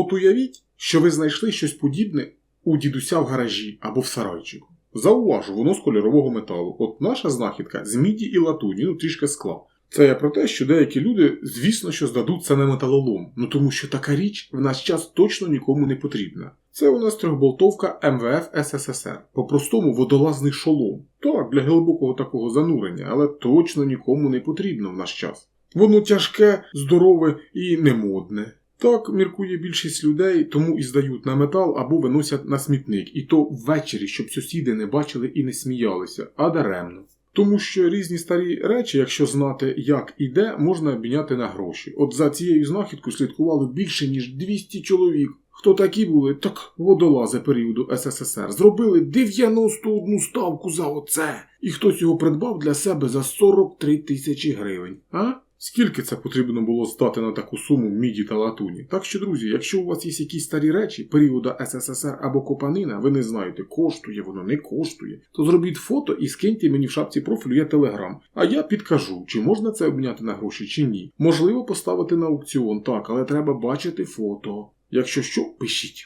От уявіть, що ви знайшли щось подібне у дідуся в гаражі або в сарайчику. Зауважу, воно з кольорового металу. От наша знахідка з міді і латуні, ну трішки скла. Це я про те, що деякі люди, звісно, що здадуть це на металолом, ну тому що така річ в наш час точно нікому не потрібна. Це у нас трьохболтовка МВФ СССР, по-простому водолазний шолом. Так, для глибокого такого занурення, але точно нікому не потрібно в наш час. Воно тяжке, здорове і немодне. Так міркує більшість людей, тому і здають на метал або виносять на смітник, і то ввечері, щоб сусіди не бачили і не сміялися, а даремно. Тому що різні старі речі, якщо знати, як і де, можна обміняти на гроші. От за цією знахідкою слідкувало більше ніж 200 чоловік. Хто такі були, так водолази періоду СССР зробили 91 ставку за оце. І хтось його придбав для себе за 43 тисячі гривень. А? Скільки це потрібно було здати на таку суму міді та латуні? Так що, друзі, якщо у вас є якісь старі речі періоду СССР або Копанина, ви не знаєте, коштує воно, не коштує, то зробіть фото і скиньте мені в шапці профілю є телеграм. А я підкажу, чи можна це обміняти на гроші, чи ні. Можливо, поставити на аукціон, так, але треба бачити фото. Якщо що, пишіть.